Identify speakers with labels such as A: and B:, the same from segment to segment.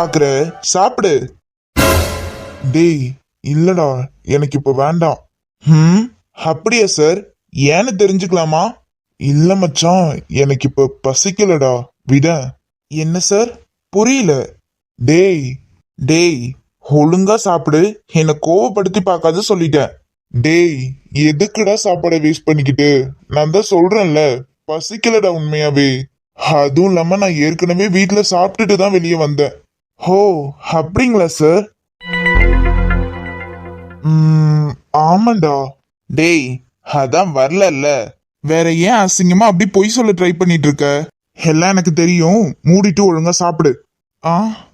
A: பார்க்குற பாக்குற? சாப்பிடு. டேய் இல்லடா எனக்கு இப்போ வேண்டாம். ம் அப்படியா சார்? ஏன்னு தெரிஞ்சுக்கலாமா? இல்ல மச்சான் எனக்கு இப்போ பசிக்கலடா. விட. என்ன சார்? புரியல. டேய் டேய் ஒழுங்கா சாப்பிடு. என்னை கோவப்படுத்தி பார்க்காத சொல்லிட்டேன். டேய் எதுக்குடா சாப்பாடை வேஸ்ட் பண்ணிக்கிட்டு? நான் தான் சொல்றேன்ல. பசிக்கலடா உண்மையாவே. அதுவும் இல்லாம நான் ஏற்கனவே வீட்டுல சாப்பிட்டுட்டு தான் வெளியே வந்தேன். ஹோ அப்படிங்களா சார் ஆமாண்டா. டேய் அதான் வரலல்ல. வேற ஏன் அசிங்கமா அப்படி பொய் சொல்ல ட்ரை பண்ணிட்டு இருக்க எல்லாம் எனக்கு தெரியும். மூடிட்டு ஒழுங்கா சாப்பிடு. ஆ?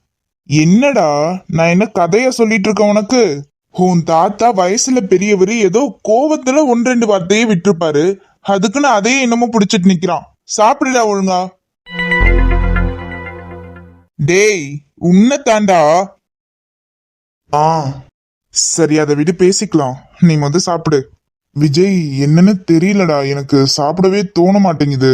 A: என்னடா? நான் என்ன கதைய சொல்லிட்டு இருக்கேன் உனக்கு? உன் தாத்தா வயசுல பெரியவர் ஏதோ கோவத்துல ஒன்று ரெண்டு வார்த்தையே விட்டுருப்பாரு. அதுக்குன்னு அதையே என்னமோ பிடிச்சிட்டு நிக்கிறான். சாப்பிடுடா ஒழுங்கா. டேய் உன்னை தாண்டா ஆ சரி அதை விட்டு பேசிக்கலாம். நீ வந்து சாப்பிடு. விஜய் என்னன்னு தெரியலடா. எனக்கு சாப்பிடவே தோண மாட்டேங்குது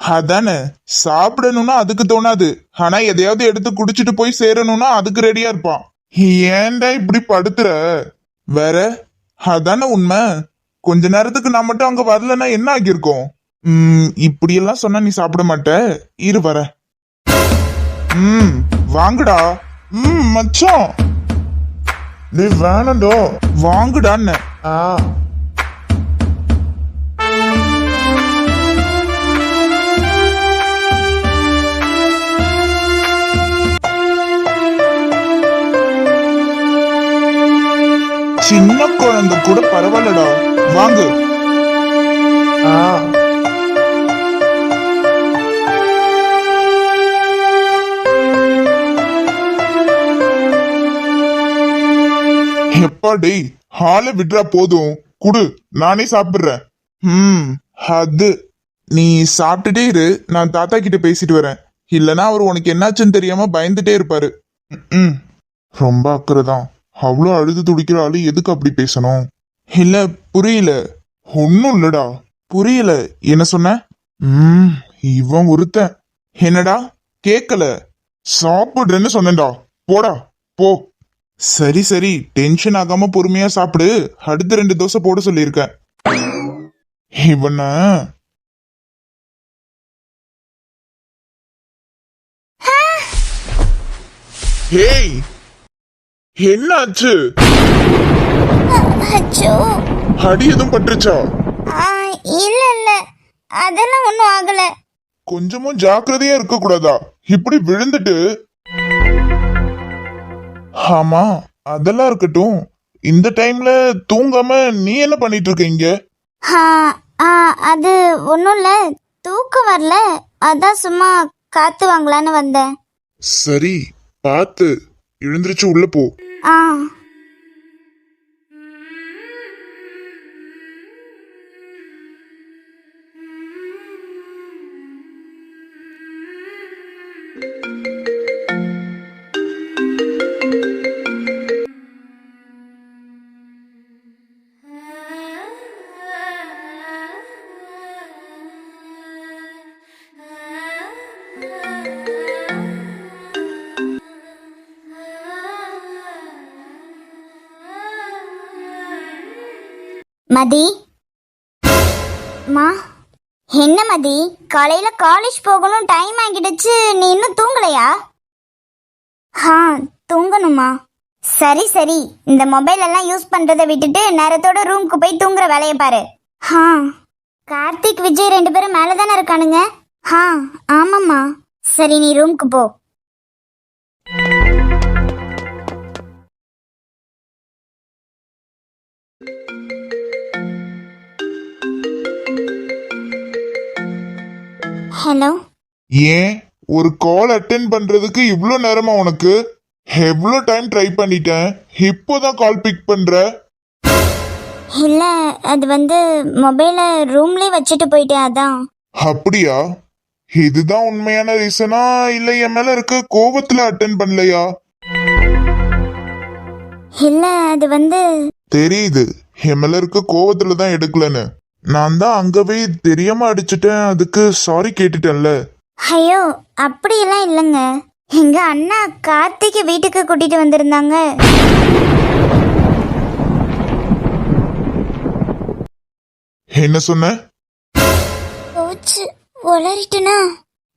A: அதானே சாப்பிடணும்னா அதுக்கு தோணாது. ஆனா எதையாவது எடுத்து குடிச்சிட்டு போய் சேரணும்னா அதுக்கு ரெடியா இருப்பான். ஏன்டா இப்படி படுத்துற? வேற அதானே உண்மை. கொஞ்ச நேரத்துக்கு நான் மட்டும் அங்க வரலன்னா என்ன ஆகியிருக்கும்? உம் இப்படியெல்லாம் சொன்னா நீ சாப்பிட மாட்ட. இரு வர. ம். வாங்குடா. ம் மச்சான். நீ வேணாண்டோ. வாங்குடான்னு. ஆ. சின்ன குழந்தை கூட பரவாயில்லடா. வாங்கு. ஆ. எப்பா டேய் ஹால விட்றா போதும். குடு நானே சாப்பிடுறேன். ம் அது நீ சாப்பிட்டுட்டே இரு. நான் தாத்தா கிட்ட பேசிட்டு வரேன். இல்லனா அவர் உனக்கு என்னாச்சுன்னு தெரியாம பயந்துட்டே இருப்பாரு. ம் ரொம்ப அக்கறை தான் அவ்வளோ அழுது துடிக்கிற ஆளு எதுக்கு அப்படி பேசணும்? இல்ல புரியல. ஒன்னும் இல்லடா. புரியல. என்ன சொன்ன? ம் இவன் ஒருத்தன். என்னடா? கேட்கல சாப்பிடுறேன்னு சொன்னேன்டா. போடா போ. சரி சரி டென்ஷன் ஆகாம பொறுமையா சாப்பிடு. அடுத்த ரெண்டு தோசை போட சொல்லியிருக்கேன். இவன. ஹேய் என்னாச்சு?
B: அச்சோ.
A: அடி எதுவும் பட்டுருச்சா?
B: இல்ல இல்ல. அதெல்லாம் ஒன்றும் ஆகல.
A: கொஞ்சமும் ஜாக்கிரதையா இருக்க கூடாதா இப்படி விழுந்துட்டு ஆமா அதெல்லாம் இருக்கட்டும். இந்த டைம்ல தூங்காம நீ என்ன பண்ணிட்டு இருக்க இங்க?
B: அது ஒன்றும் இல்லை. தூக்கம் வரல. அதான் சும்மா காத்து வாங்கலான்னு வந்தேன்.
A: சரி பார்த்து எழுந்திருச்சு உள்ள போ.
B: ஆ. மதி. மா என்ன மதி? காலையில காலேஜ் போகணும் டைம் ஆகிடுச்சு. நீ இன்னும் தூங்கலையா? ஆ தூங்கணுமா? சரி சரி. இந்த மொபைல் எல்லாம் யூஸ் பண்றதை விட்டுட்டு நேரத்தோட ரூம்க்கு போய் தூங்குற வேலையை பாரு. ஆ கார்த்திக் விஜய் ரெண்டு பேரும் மேலே தானே இருக்கானுங்க? ஆ ஆமாம்மா. சரி நீ ரூம்க்கு போ. ஹலோ
A: ஏன்? ஒரு கால் அட்டென்ட் பண்றதுக்கு இவ்ளோ நேரமா உனக்கு? எவ்வளோ டைம் ட்ரை பண்ணிட்டேன்? இப்போதான் கால் பிக் பண்ற?
B: இல்ல அது வந்து மொபைலை ரூம்லயே வச்சுட்டு போயிட்டேன் அதான்.
A: அப்படியா? இதுதான் உண்மையான ரீசனா இல்ல என் மேல இருக்க கோவத்துல அட்டென்ட் பண்ணலையா?
B: இல்ல அது வந்து
A: தெரியுது. என் மேல இருக்க கோவத்துல தான் எடுக்கலன்னு. நான் தான் அங்கவே தெரியாம அடிச்சிட்டேன். அதுக்கு சாரி கேட்டுட்டேன்ல.
B: ஐயோ அப்படியெல்லாம் இல்லைங்க. எங்க அண்ணா கார்த்திகை வீட்டுக்கு கூட்டிட்டு வந்திருந்தாங்க.
A: என்ன சொன்ன?
B: போச்சு உளறிட்டனா?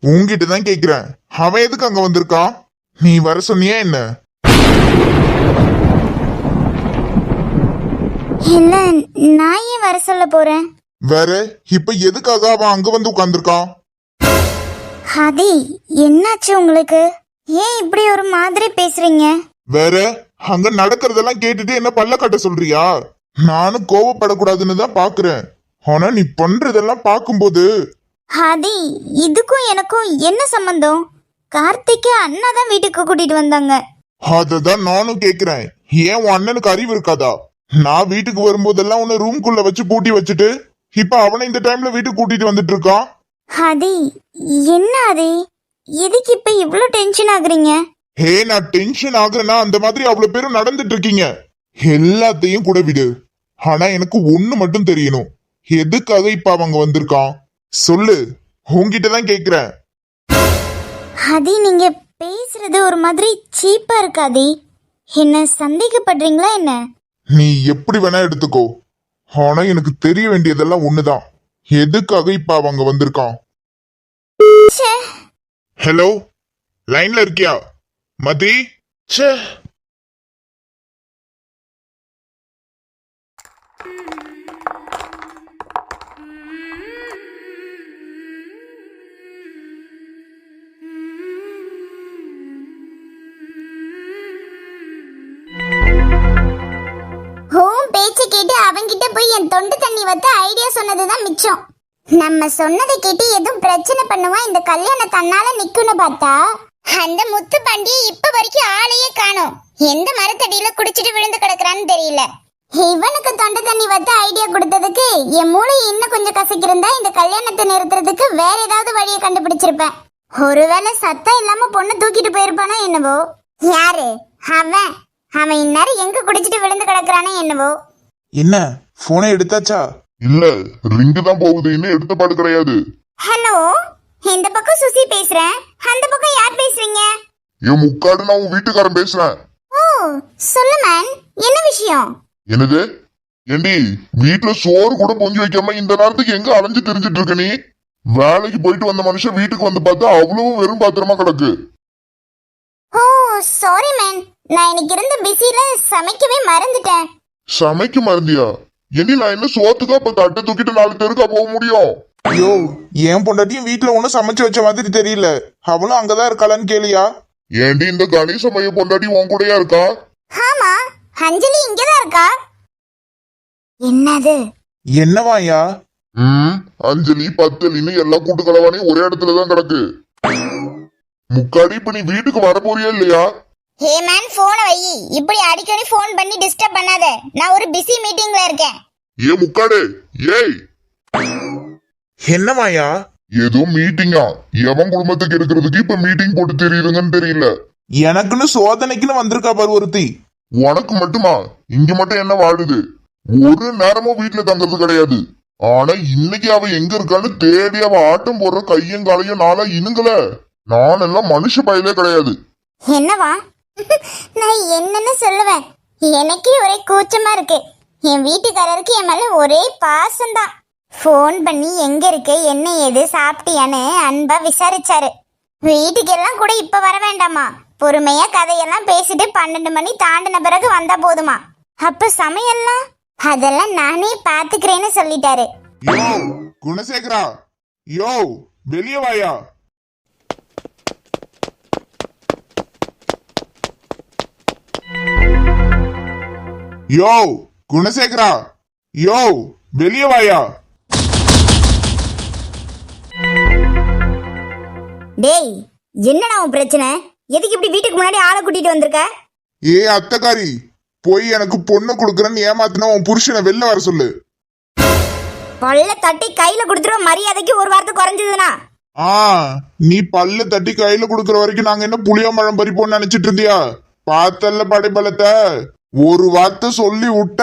A: உன்கிட்ட தான் கேக்குறேன். அவன் எதுக்கு அங்க வந்திருக்கான்? நீ வர சொன்னியா என்ன?
B: இல்ல நான் ஏன் வர சொல்ல போறேன்?
A: வேற இப்ப எதுக்காக அவன் அங்க வந்து உட்கார்ந்திருக்கான்?
B: ஹதி என்னாச்சு உங்களுக்கு? ஏன் இப்படி ஒரு மாதிரி பேசுறீங்க?
A: வேற அங்க நடக்கிறதெல்லாம் கேட்டுட்டு என்ன பல்ல கட்ட சொல்றியா? நானும் கோவப்படக்கூடாதுன்னு தான் பாக்குறேன். ஆனா நீ பண்றதெல்லாம் பார்க்கும்போது
B: ஹதி இதுக்கும் எனக்கும் என்ன சம்பந்தம்? கார்த்திகை அண்ணா தான் வீட்டுக்கு கூட்டிட்டு வந்தாங்க.
A: அததான் நானும் கேக்குறேன். ஏன் உன் அண்ணனுக்கு அறிவு இருக்காதா? நான் வீட்டுக்கு வரும்போதெல்லாம் உன்னை ரூம்குள்ள வச்சு பூட்டி வச்சுட்டு இப்ப அவனை இந்த டைம்ல வீட்டுக்கு கூட்டிட்டு வந்துட்டு இருக்கான்?
B: ஹதி என்ன அது? எதுக்கு இப்ப இவ்ளோ டென்ஷன் ஆகுறீங்க?
A: ஹே நான் டென்ஷன் ஆகுறேன்னா அந்த மாதிரி அவ்வளவு பேரும் நடந்துட்டு இருக்கீங்க. எல்லாத்தையும் கூட விடு. ஆனா எனக்கு ஒண்ணு மட்டும் தெரியணும். எதுக்காக இப்ப அவங்க வந்திருக்கான்? சொல்லு. உன்கிட்ட தான் கேக்குறேன்.
B: ஹதி நீங்க பேசுறது ஒரு மாதிரி சீப்பா இருக்காதி என்ன சந்தேகப்படுறீங்களா என்ன?
A: நீ எப்படி வேணா எடுத்துக்கோ. ஆனா எனக்கு தெரிய வேண்டியதெல்லாம் ஒண்ணுதான். எதுக்காக இப்ப அவங்க வந்திருக்கான்?
B: ச்சே.
A: ஹலோ லைன்ல இருக்கியா? மதி? ச்சே.
B: பார்த்து ஐடியா சொன்னதுதான் மிச்சம். நம்ம சொன்னதை கேட்டு எதுவும் பிரச்சனை பண்ணுவான் இந்த கல்யாணம் தன்னால நிக்கும்னு பார்த்தா அந்த முத்து பாண்டிய இப்ப வரைக்கும் ஆளையே காணோம். எந்த மரத்தடியில குடிச்சிட்டு விழுந்து கிடக்குறான்னு தெரியல. இவனுக்கு தொண்டை தண்ணி வத்த ஐடியா கொடுத்ததுக்கு என் மூளை இன்னும் கொஞ்சம் கசக்கிருந்தா இந்த கல்யாணத்தை நிறுத்துறதுக்கு வேற ஏதாவது வழியை கண்டுபிடிச்சிருப்பேன். ஒருவேளை சத்தம் இல்லாம பொண்ணு தூக்கிட்டு போயிருப்பானோ என்னவோ? யாரு? அவன். அவன் இந்நேரம் எங்க குடிச்சிட்டு விழுந்து கிடக்குறானோ என்னவோ?
A: என்ன? போனை எடுத்தாச்சா?
C: இல்ல ரிங்கு தான் போகுது இன்னும் எடுத்த பாடு கிடையாது.
B: ஹலோ இந்த பக்கம் சுசி பேசுறேன் அந்த பக்கம் யார் பேசுறீங்க?
C: என் முக்காடு நான் உன் வீட்டுக்காரன் பேசுறேன்.
B: ஓ சொல்லு மேன் என்ன விஷயம்?
C: என்னது? ஏண்டி வீட்டுல சோறு கூட பொங்கி வைக்காம இந்த நேரத்துக்கு எங்க அலைஞ்சு தெரிஞ்சிட்டு இருக்க நீ? வேலைக்கு போயிட்டு வந்த மனுஷன் வீட்டுக்கு வந்து பார்த்தா அவ்வளவு வெறும் பாத்திரமா கிடக்கு.
B: ஓ சாரி மேன் நான் இன்னைக்கு இருந்த பிஸில சமைக்கவே மறந்துட்டேன்.
C: சமைக்க மறந்தியா? ஏண்டி நான் என்ன சோத்துக்கா இப்ப தட்டை தூக்கிட்டு நாலு தெருக்கா போக முடியும்?
A: ஐயோ என் பொண்டாட்டியும் வீட்டுல ஒன்னும் சமைச்சு வச்ச மாதிரி தெரியல. அவளும் அங்கதான் இருக்காளான்னு கேளியா?
C: ஏண்டி இந்த கணேச மைய பொண்டாட்டி உன் கூடயா இருக்கா?
B: ஆமா அஞ்சலி இங்கதான் இருக்கா? என்னது?
A: என்னவாயா
C: ம் அஞ்சலி பத்தலின்னு எல்லா கூட்டு கலவானையும் ஒரே இடத்துல தான் கிடக்கு. முக்காடி இப்ப நீ வீட்டுக்கு வர போறியா இல்லையா?
B: ஹே மேன் போனை வை. இப்படி அடிக்கடி ஃபோன் பண்ணி டிஸ்டர்ப் பண்ணாத. நான் ஒரு பிஸி மீட்டிங்ல இருக்கேன்.
C: ஏ முக்காடு. ஏய்.
A: என்னவாயா
C: ஏதோ மீட்டிங்கா எவன் குடும்பத்துக்கு இருக்கிறதுக்கு இப்ப மீட்டிங் போட்டு தெரியுதுங்கன்னு தெரியல.
A: எனக்குன்னு சோதனைக்குன்னு வந்திருக்கா பாரு ஒருத்தி.
C: உனக்கு மட்டுமா? இங்க மட்டும் என்ன வாழுது? ஒரு நேரமும் வீட்டுல தங்குறது கிடையாது. ஆனா இன்னைக்கு அவ எங்க இருக்கான்னு தேடி அவ ஆட்டம் போடுற கையும் காலையும் நாளா இனுங்கல நான் எல்லாம் மனுஷ பயலே கிடையாது.
B: என்னவா? நான் என்னன்னு சொல்லுவேன். எனக்கே ஒரே கூச்சமா இருக்கு. என் வீட்டுக்காரருக்கு என் மேல ஒரே பாசம்தான். ஃபோன் பண்ணி எங்க இருக்கு என்ன ஏது சாப்பிட்டியான்னு அன்பா விசாரிச்சாரு. வீட்டுக்கெல்லாம் கூட இப்ப வர வேண்டாமா? பொறுமையா கதையெல்லாம் பேசிட்டு பன்னெண்டு மணி தாண்டின பிறகு வந்தா போதுமா? அப்ப சமையல்லாம்? அதெல்லாம் நானே பாத்துக்கிறேன்னு சொல்லிட்டாரு.
A: யோ குணசேகரா. யோ வெளிய வாயா. யோ குணசேகரா. யோ வெளிய வாயா.
B: டேய் என்னடா உன் பிரச்சனை? எதுக்கு இப்படி வீட்டுக்கு முன்னாடி ஆளை கூட்டிட்டு வந்திருக்க?
A: ஏ அத்தக்காரி போய் எனக்கு பொண்ணு கொடுக்குறேன்னு ஏமாத்தினா உன் புருஷனை வெளில வர சொல்லு.
B: பல்ல தட்டி கையில கொடுத்துருவ மரியாதைக்கு ஒரு வார்த்தை குறைஞ்சதுனா
A: ஆ நீ பல்ல தட்டி கையில குடுக்கற வரைக்கும் நாங்க என்ன புளியம்பழம் பறிப்போம்னு நினைச்சிட்டு இருந்தியா? பார்த்தல்ல படைபலத்தை ஒரு வார்த்தை சொல்லி விட்ட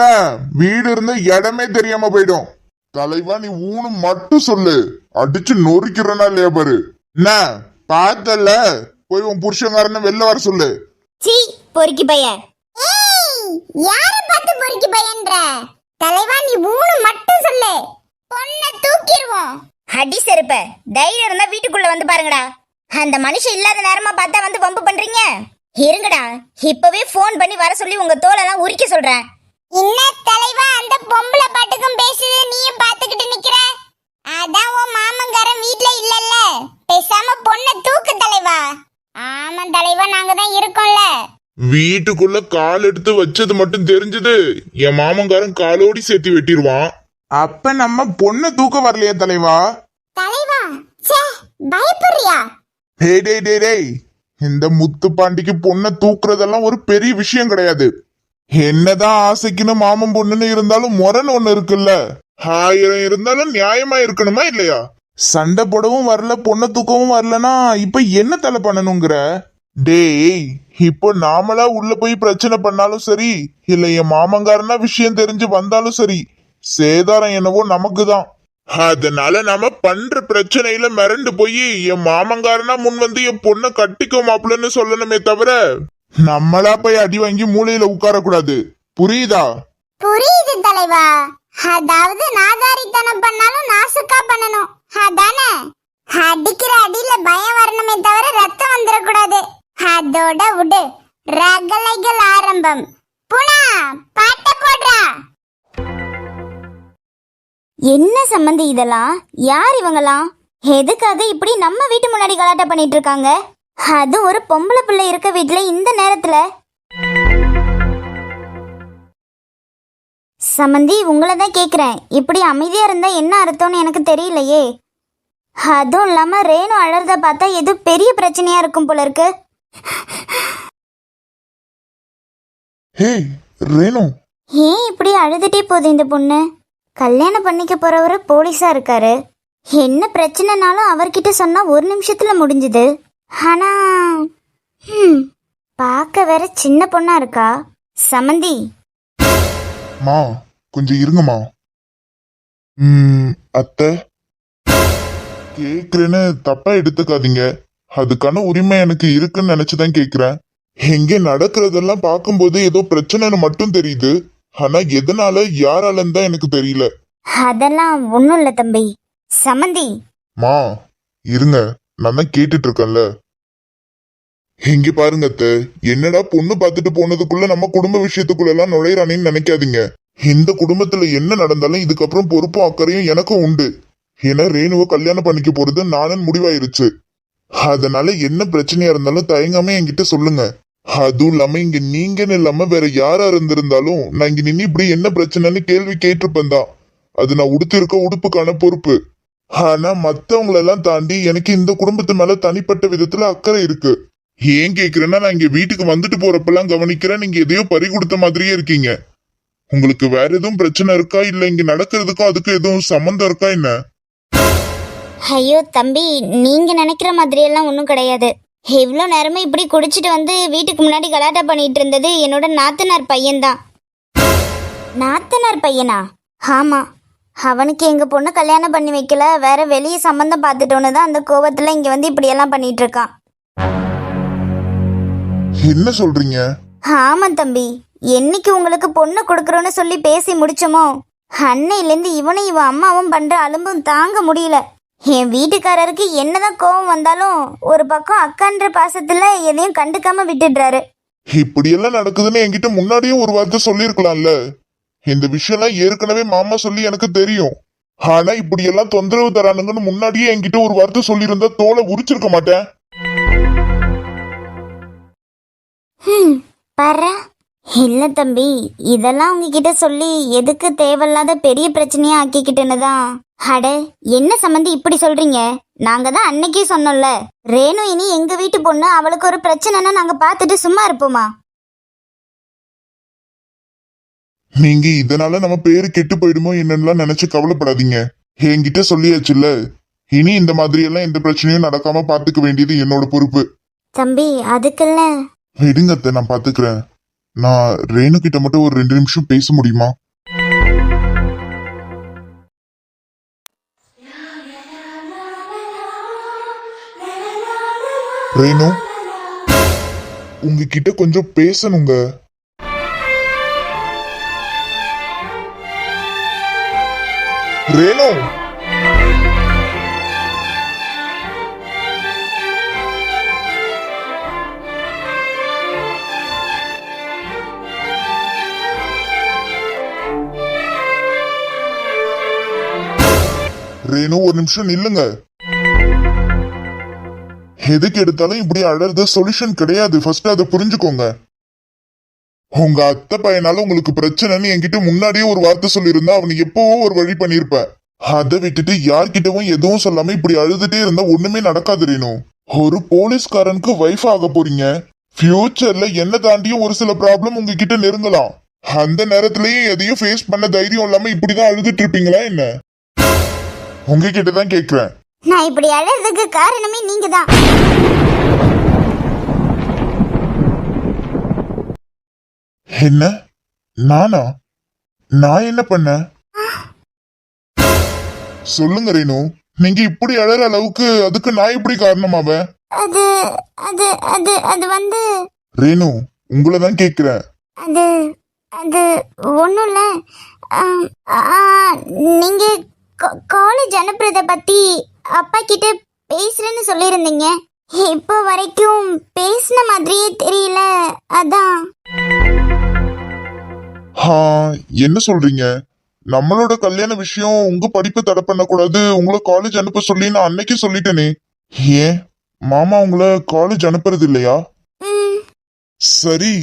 A: வீடு இருந்த இடமே தெரியாம போயிடும். தலைவா நீ ஊனு மட்டும் சொல்லு. அடிச்சு நொறுக்கிறனா இல்லையா பாரு. என்ன பார்த்தல்ல போய் உன் புருஷங்காரனை வெளில வர சொல்லு.
B: சீ பொறுக்கி பையன் யார பார்த்து பொறுக்கி பையன்ற? தலைவா நீ ஊனு மட்டும் சொல்லு. பொண்ண தூக்கிடுவோம். அடி செருப்ப. தைரியம் இருந்தா வீட்டுக்குள்ள வந்து பாருங்கடா. அந்த மனுஷன் இல்லாத நேரமா பார்த்தா வந்து வம்பு பண்றீங்க? இருங்கடா இப்பவே ஃபோன் பண்ணி வர சொல்லி உங்க தோலெல்லாம் உரிக்க சொல்றேன். என்ன தலைவா அந்த பொம்பளை பாட்டுக்கும் பேசுது நீயும் பாத்துக்கிட்டு நிக்கிற? அதான் உன் மாமங்காரன் வீட்ல இல்லல்ல. பேசாம பொண்ணை தூக்கு தலைவா. ஆமா தலைவா நாங்க தான் இருக்கோம்ல.
A: வீட்டுக்குள்ள கால் எடுத்து வச்சது மட்டும் தெரிஞ்சது. என் மாமங்காரன் காலோடி சேர்த்து வெட்டிடுவான் அப்ப நம்ம பொண்ணை தூக்க வரலையா தலைவா?
B: தலைவா ச்சே பயப்படுறியா?
A: டேய் டேய் டேய் டேய். இந்த முத்து பாண்டிக்கு பொண்ணை தூக்குறதெல்லாம் ஒரு பெரிய விஷயம் கிடையாது. என்னதான் ஆசைக்குன்னு மாமன் பொண்ணுன்னு இருந்தாலும் முரண் ஒண்ணு இருக்குல்ல? ஆயிரம் இருந்தாலும் நியாயமா இருக்கணுமா இல்லையா? சண்டை போடவும் வரல பொண்ணை தூக்கவும் வரலனா இப்ப என்ன தலை பண்ணணுங்கிற? டேய் இப்போ நாமளா உள்ள போய் பிரச்சனை பண்ணாலும் சரி இல்ல என் மாமங்காரனா விஷயம் தெரிஞ்சு வந்தாலும் சரி சேதாரம் என்னவோ நமக்கு தான் அதனால நாம பண்ற பிரச்சனையில மிரண்டு போய் என் மாமங்காரனா முன் வந்து என் பொண்ணை கட்டிக்கோ மாப்பிள்ளன்னு சொல்லணுமே தவிர நம்மளா போய் அடி வாங்கி மூலையில உட்கார கூடாது புரியுதா?
B: புரியுது தலைவா. அதாவது நாதாரித்தனம் பண்ணாலும் நாசுக்கா பண்ணணும். அதானே? அடிக்கிற அடியில பயம் வரணுமே தவிர ரத்தம் வந்துடக்கூடாது அதோட விடு. ரகலைகள் ஆரம்பம். புனா பாட்ட போடுறா. என்ன சம்பந்தி இதெல்லாம்? யார் இவங்கலாம் எதுக்காக இப்படி நம்ம வீட்டு முன்னாடி கலாட்டா பண்ணிட்டு இருக்காங்க? அது ஒரு பொம்பளை பிள்ளை இருக்க வீட்ல இந்த நேரத்துல. சமந்தி உங்களை தான் கேட்குறேன் இப்படி அமைதியாக இருந்தால் என்ன அர்த்தம்னு எனக்கு தெரியலையே. அதுவும் இல்லாமல் ரேணு அழறத பார்த்தா ஏதோ பெரிய பிரச்சனையாக இருக்கும் போல இருக்கு.
A: ஹே ரேணு.
B: ஏன் இப்படி அழுதுட்டே போகுது இந்த பொண்ணு? கல்யாணம் பண்ணிக்க போறவர் போலீஸா இருக்காரு. என்ன பிரச்சனைனாலும் அவர்கிட்ட சொன்னா ஒரு நிமிஷத்துல முடிஞ்சுது. ஆனா ஹம், பார்க்க வேற சின்ன பொண்ணா இருக்கா? சமந்தி.
A: மா கொஞ்சம் இருங்கம்மா. ம் அத்தை. கேக்குறேன்னு தப்பா எடுத்துக்காதீங்க. அதுக்கான உரிமை எனக்கு இருக்குன்னு நினைச்சுதான் கேக்குறேன். எங்க நடக்கிறதெல்லாம் பார்க்கும்போது ஏதோ பிரச்சனைன்னு மட்டும் தெரியுது. ஆனா எதனால யாராலன்னு தான் எனக்கு தெரியல.
B: அதெல்லாம் ஒன்றும் இல்லை தம்பி. சமந்தி.
A: மா இருங்க. நான் தான் கேட்டுட்டு இருக்கேன்ல இங்க பாருங்க அத்தை. என்னடா பொண்ணு பார்த்துட்டு போனதுக்குள்ள நம்ம குடும்ப விஷயத்துக்குள்ள எல்லாம் நுழையிறானேன்னு நினைக்காதீங்க. இந்த குடும்பத்துல என்ன நடந்தாலும் இதுக்கப்புறம் பொறுப்பும் அக்கறையும் எனக்கும் உண்டு. ஏன்னா ரேணுவை கல்யாணம் பண்ணிக்க போறது நானும் முடிவாயிருச்சு. அதனால என்ன பிரச்சனையா இருந்தாலும் தயங்காம என்கிட்ட சொல்லுங்க. அதுவும் இல்லாம இங்க நீங்கன்னு இல்லாம வேற யாரா இருந்திருந்தாலும் நான் இங்க நின்னு இப்படி என்ன பிரச்சனைன்னு கேள்வி கேட்டிருப்பேன் தான். அது நான் உடுத்திருக்க உடுப்புக்கான பொறுப்பு. ஆனா மத்தவங்களெல்லாம் தாண்டி எனக்கு இந்த குடும்பத்து மேல தனிப்பட்ட விதத்துல அக்கறை இருக்கு. ஏன் கேக்குறேன்னா நான் இங்க வீட்டுக்கு வந்துட்டு போறப்பெல்லாம் கவனிக்கிறேன். நீங்க எதையோ பறி கொடுத்த மாதிரியே இருக்கீங்க. உங்களுக்கு வேற எதுவும் பிரச்சனை இருக்கா? இல்ல இங்க நடக்கிறதுக்கும் அதுக்கும் எதுவும் சம்மந்தம் இருக்கா என்ன?
B: ஐயோ தம்பி நீங்க நினைக்கிற மாதிரியெல்லாம் ஒன்றும் கிடையாது. இவ்வளோ நேரமே இப்படி குடிச்சிட்டு வந்து வீட்டுக்கு முன்னாடி கலாட்டா பண்ணிட்டு இருந்தது என்னோட நாத்தனார் பையன்தான். நாத்தனார் பையனா? ஆமா. அவனுக்கு எங்க பொண்ணு கல்யாணம் பண்ணி வைக்கல வேற வெளியே சம்மந்தம் பார்த்துட்டோன்னு தான் அந்த கோவத்துல இங்க வந்து இப்படியெல்லாம் பண்ணிட்டு இருக்கான்.
A: என்ன சொல்றீங்க?
B: ஆமா தம்பி. என்னைக்கு உங்களுக்கு பொண்ணு கொடுக்குறோன்னு சொல்லி பேசி முடிச்சோமோ அன்னையிலேருந்து இவனும் இவன் அம்மாவும் பண்ற அலும்பும் தாங்க முடியல. என் வீட்டுக்காரருக்கு என்னதான் கோவம் வந்தாலும் ஒரு பக்கம் அக்கான்ற பாசத்துல எதையும் கண்டுக்காம விட்டுடுறாரு.
A: இப்படியெல்லாம் நடக்குதுன்னு என்கிட்ட முன்னாடியே ஒரு வார்த்தை சொல்லியிருக்கலாம்ல. இந்த விஷயம்லாம் ஏற்கனவே மாமா சொல்லி எனக்கு தெரியும். ஆனா இப்படியெல்லாம் தொந்தரவு தரானுங்கன்னு முன்னாடியே என்கிட்ட ஒரு வார்த்தை சொல்லியிருந்தா தோலை உரிச்சிருக்க மாட்டேன்.
B: பாரா இல்ல தம்பி இதெல்லாம் உங்ககிட்ட சொல்லி எதுக்கு தேவையில்லாத பெரிய பிரச்சனையா ஆக்கிக்கிட்டுன்னு தான். அட என்ன சம்மந்தி இப்படி சொல்றீங்க? நாங்க தான் அன்னைக்கே சொன்னோம்ல. ரேணு இனி எங்க வீட்டு பொண்ணு அவளுக்கு ஒரு பிரச்சனைனா நாங்க பார்த்துட்டு சும்மா இருப்போமா?
A: நீங்க இதனால நம்ம பேரு கெட்டு போயிடுமோ என்னன்னுலாம் நினைச்சு கவலைப்படாதீங்க. என்கிட்ட சொல்லியாச்சுல்ல? இனி இந்த மாதிரி எல்லாம் எந்த பிரச்சனையும் நடக்காம பாத்துக்க வேண்டியது என்னோட பொறுப்பு.
B: தம்பி அதுக்குல்ல.
A: விடுங்க அத்தை, நான் பாத்துக்கிறேன் நான் ரேணு கிட்ட மட்டும் ஒரு ரெண்டு நிமிஷம் பேச முடியுமா? ரேணு உங்ககிட்ட கொஞ்சம் பேசணுங்க. ரேணு! ரேணு ஒரு நிமிஷம் நில்லுங்க. எதுக்கு எடுத்தாலும் இப்படி அழறது சொல்யூஷன் கிடையாது. ஃபர்ஸ்ட் அதை புரிஞ்சுக்கோங்க. உங்க அத்தை பையனால உங்களுக்கு பிரச்சனைன்னு என்கிட்ட முன்னாடியே ஒரு வார்த்தை சொல்லியிருந்தா அவன் எப்பவோ ஒரு வழி பண்ணிருப்ப அதை விட்டுட்டு யார்கிட்டவும் எதுவும் சொல்லாம இப்படி அழுதுட்டே இருந்தா ஒண்ணுமே நடக்காது ரேணு. ஒரு போலீஸ்காரனுக்கு வைஃப் ஆக போறீங்க. ஃபியூச்சர்ல என்ன தாண்டியும் ஒரு சில ப்ராப்ளம் உங்ககிட்ட நெருங்கலாம். அந்த நேரத்திலயே எதையும் ஃபேஸ் பண்ண தைரியம் இல்லாம இப்படிதான் அழுதுட்டு இருப்பீங்களா என்ன? உங்ககிட்ட தான் கேக்குறேன்
B: நான் இப்படி அழறதுக்கு காரணமே நீங்க தான்
A: என்ன? நானா? நான் என்ன பண்ண? சொல்லுங்க ரேணு. நீங்க இப்படி அழற அளவுக்கு அதுக்கு நான் எப்படி காரணமாவேன்
B: அது அது அது அது வந்து
A: ரேணு உங்களை தான் கேக்குறேன்
B: அது அது ஒன்றும் இல்லை நீங்க காலேஜ் அனுப்புறத பத்தி அப்பா கிட்ட பேசுறேன்னு சொல்லியிருந்தீங்க. இப்போ வரைக்கும் பேசின மாதிரியே தெரியல. அதான்.
A: என்ன சொல்றீங்க? நம்மளோட கல்யாண விஷயம் உங்க படிப்பை தடை பண்ணக்கூடாது உங்களை காலேஜ் அனுப்ப சொல்லி நான் அன்னைக்கு சொல்லிட்டேனே. ஏன்? மாமா உங்களை காலேஜ் அனுப்புறது இல்லையா? சரி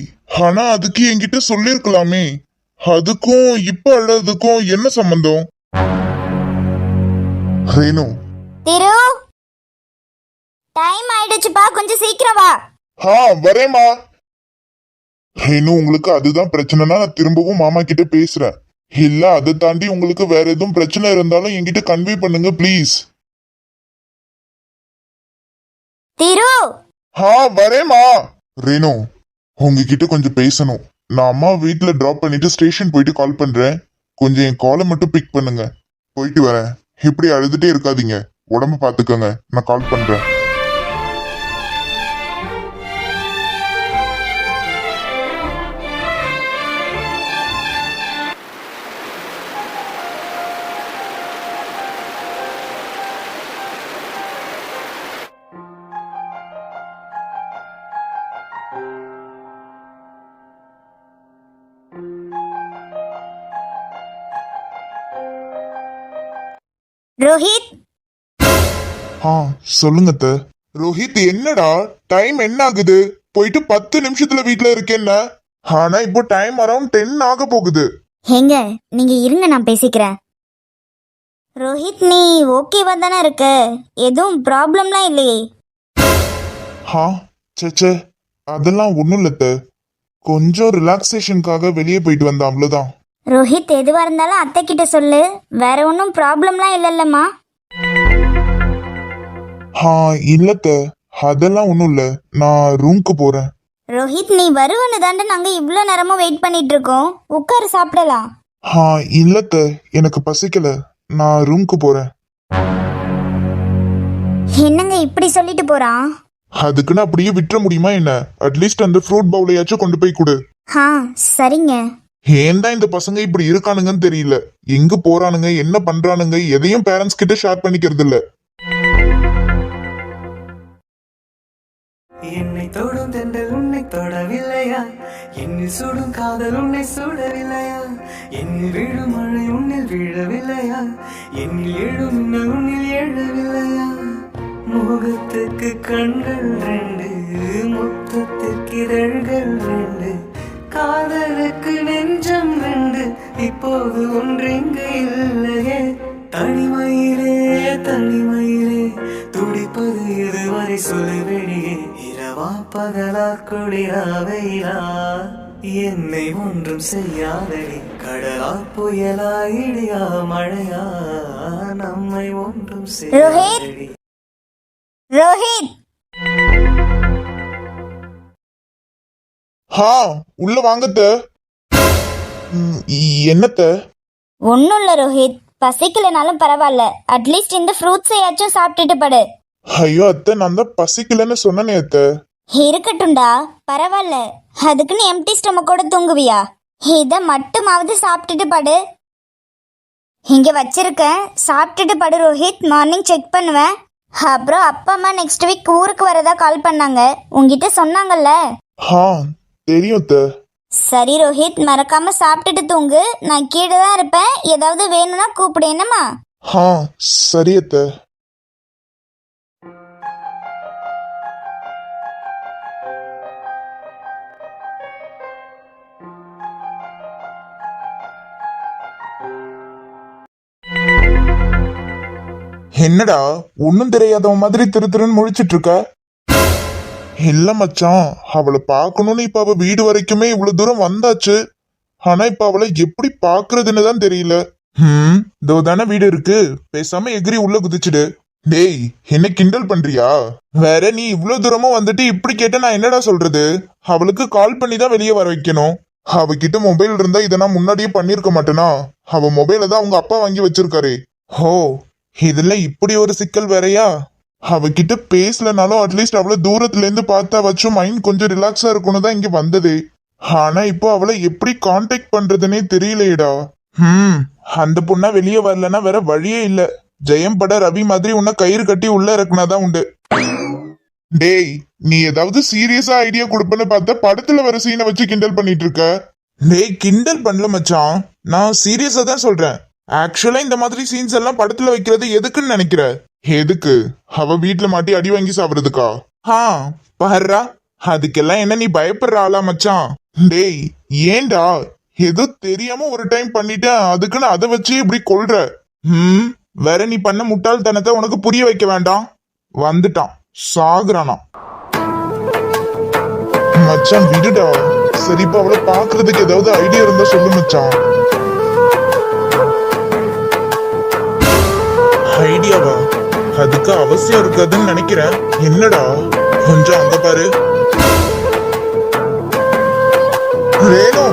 A: ஆனா அதுக்கு என்கிட்ட சொல்லிருக்கலாமே அதுக்கும் இப்ப அழறதுக்கும் என்ன சம்பந்தம்? ரேணு
B: திரு. டைம் ஆயிடுச்சுப்பா கொஞ்சம் சீக்கிரம் வா.
A: ஆ வரேம்மா. ரேணு உங்களுக்கு அதுதான் பிரச்சனைனா நான் திரும்பவும் மாமா கிட்ட பேசுறேன். இல்ல அதை தாண்டி உங்களுக்கு வேற எதுவும் பிரச்சனை இருந்தாலும் என்கிட்ட கன்வே பண்ணுங்க ப்ளீஸ்
B: திரு.
A: ஆ வரேம்மா. ரேணு உங்ககிட்ட கொஞ்சம் பேசணும். நான் அம்மா வீட்ல டிராப் பண்ணிட்டு ஸ்டேஷன் போயிட்டு கால் பண்றேன். கொஞ்சம் என் காலை மட்டும் பிக் பண்ணுங்க. போயிட்டு வரேன். இப்படி அழுதுட்டே இருக்காதீங்க. உடம்ப பாத்துக்கோங்க நான் கால் பண்றேன்.
B: ரோஹித்
A: ஆ சொல்லுங்க அத்தை. ரோஹித் என்னடா? டைம் என்ன ஆகுது? போயிட்டு பத்து நிமிஷத்துல வீட்ல இருக்கேன்ன ஆனா இப்போ டைம் அரௌண்ட் டென் ஆக போகுது.
B: எங்க நீங்க இருங்க நான் பேசிக்கிறேன். ரோஹித் நீ ஓகேவா தானே இருக்க? எதுவும் ப்ராப்ளம்லாம் இல்லையே.
A: ஆ சே அதெல்லாம் ஒண்ணும் இல்ல அத்தை. கொஞ்சம் ரிலாக்ஸேஷனுக்காக வெளியே போயிட்டு வந்தேன் அவ்வளவுதான்.
B: ரோஹித் எதுவா இருந்தாலும் அத்தை கிட்ட சொல்லு. வேற ஒன்றும் ப்ராப்ளம்லாம் இல்லைல்லம்மா.
A: ஆ இல்லத்த. அதெல்லாம் ஒண்ணும் இல்ல. நான் ரூம்க்கு போறேன்.
B: ரோஹித் நீ வருவன்னு தாண்டா நாங்க இவ்வளோ நேரமும் வெயிட் பண்ணிட்டு இருக்கோம் உட்காரு சாப்பிடலாம்.
A: ஆ இல்லத்த. எனக்கு பசிக்கல. நான் ரூம்க்கு போறேன்.
B: என்னங்க இப்படி சொல்லிட்டு போறான்?
A: அதுக்குன்னு அப்படியே விட்டுற முடியுமா என்ன? அட்லீஸ்ட் அந்த ஃப்ரூட் பவுலையாச்சும் கொண்டு போய் கொடு.
B: ஆ சரிங்க.
A: ஏன் தான் இந்த பசங்க இப்படி இருக்கானுங்கன்னு தெரியல. எங்க போறானுங்க என்ன பண்றானுங்க எதையும் பேரண்ட்ஸ் கிட்ட ஷேர் பண்ணிக்கிறது இல்ல.
D: என்னை தொடும் தென்றல் உன்னை தொடவில்லையா? என்னில் சுடும் காதல் உன்னை சுடவில்லையா? என்னில் விழும் மழை உன்னில் விழவில்லையா? என்னில் எழும் மின்னல் உன்னில் எழவில்லையா? முகத்துக்கு கண்கள் ரெண்டு முத்தத்திற்கு இதழ்கள் ரெண்டு காதலுக்கு நெஞ்சம் ரெண்டு இப்போது ஒன்றிங்கு இல்லையே. தனிமையிலே தனிமையிலே துடிப்பது இதுவரை சொல்லு வெளியே இரவா பகலா குளிரா வெயிலா என்னை ஒன்றும் செய்யாதடி. கடலா புயலா இடியா மழையா நம்மை ஒன்றும் செய்யாதடி.
B: ரோஹித்!
A: ஹா உள்ள வாங்கத்த என்னத்த?
B: ஒன்றும் இல்லை ரோஹித். பசிக்கலைனாலும் பரவாயில்ல. அட்லீஸ்ட் இந்த ஃப்ரூட்ஸையாச்சும் சாப்பிட்டுட்டு படு.
A: ஐயோ அத்தை நான் தான் பசிக்கலன்னு சொன்னனே அத்தை.
B: இருக்கட்டும்டா. பரவாயில்ல. அதுக்குன்னு எம்டி ஸ்டொமக்கோட தூங்குவியா? இதை மட்டுமாவது சாப்பிட்டுட்டு படு. இங்க வச்சிருக்கேன். சாப்பிட்டுட்டு படு ரோஹித். மார்னிங் செக் பண்ணுவேன். அப்புறம் அப்பா அம்மா நெக்ஸ்ட் வீக் ஊருக்கு வரதா கால் பண்ணாங்க. உங்ககிட்ட சொன்னாங்கல்ல?
A: ஆ தெரியும் அத்தை.
B: சரி ரோஹித் மறக்காம சாப்பிட்டுட்டு தூங்கு. நான் கீழே தான் இருப்பேன். ஏதாவது வேணும்னா கூப்பிடு என்னம்மா?
A: ஹா சரி அத்தை. என்னடா ஒன்னும் தெரியாதவன் மாதிரி திரு திருன்னு முழிச்சிட்டு இருக்க? இல்ல மச்சான் அவளை பார்க்கணும்னு இப்ப அவ வீடு வரைக்குமே இவ்வளவு தூரம் வந்தாச்சு. ஆனா இப்ப அவளை எப்படி பாக்குறதுன்னு தான் தெரியல. ஹம் இதோ தானே வீடு இருக்கு. பேசாம எகிரி உள்ள குதிச்சுடு. டேய் என்ன கிண்டல் பண்றியா? வேற நீ இவ்வளவு தூரமா வந்துட்டு இப்படி கேட்ட நான் என்னடா சொல்றது? அவளுக்கு கால் பண்ணி தான் வெளியே வர வைக்கணும். அவகிட்ட மொபைல் இருந்தா இதை நான் முன்னாடியே பண்ணிருக்க மாட்டேனா? அவ மொபைல தான் அவங்க அப்பா வாங்கி வச்சிருக்காரு. ஹோ இதுல இப்படி ஒரு சிக்கல் வேறையா? அவகிட்ட பேசலனாலும் அட்லீஸ்ட் அவளை தூரத்துல இருந்து பார்த்தா வச்சும் மைண்ட் கொஞ்சம் ரிலாக்ஸா இருக்கணும் தான் இங்க வந்ததே. ஆனா இப்போ அவளை எப்படி காண்டாக்ட் பண்றதுனே தெரியலையேடா ஹம். அந்த பொண்ணா வெளியே வரலன்னா வேற வழியே இல்ல. ஜெயம் பட ரவி மாதிரி உன்னை கயிறு கட்டி உள்ள இறக்குனாதான் உண்டு. டேய் நீ ஏதாவது சீரியஸா ஐடியா கொடுப்பேன்னு பார்த்தா படத்துல வர சீனை வச்சு கிண்டல் பண்ணிட்டு இருக்க டேய் கிண்டல் பண்ணல மச்சான். நான் சீரியஸா தான் சொல்றேன். ஆக்சுவலா இந்த மாதிரி சீன்ஸ் எல்லாம் படத்துல வைக்கிறது எதுக்குன்னு நினைக்கிற? எதுக்கு? அவ வீட்டுல மாட்டி அடி வாங்கி சாப்பிடுறதுக்கா ஆ பாருடா அதுக்கெல்லாம் என்ன நீ பயப்படுற ஆளா மச்சான்? டேய் ஏன்டா? ஏதோ தெரியாம ஒரு டைம் பண்ணிட்டேன் அதுக்குன்னு அதை வச்சு இப்படி கொள்ற ம் வேற நீ பண்ண முட்டாள்தனத்தை உனக்கு புரிய வைக்க வேண்டாம். வந்துட்டான். சாகுறானா? மச்சான் விடுடா. சரி இப்ப அவளை பாக்குறதுக்கு ஏதாவது ஐடியா இருந்தா சொல்லு மச்சான். அதுக்கு அவசியம் இருக்காதுன்னு நினைக்கிறேன். என்னடா? கொஞ்சம் அங்க பாரு. ரேணு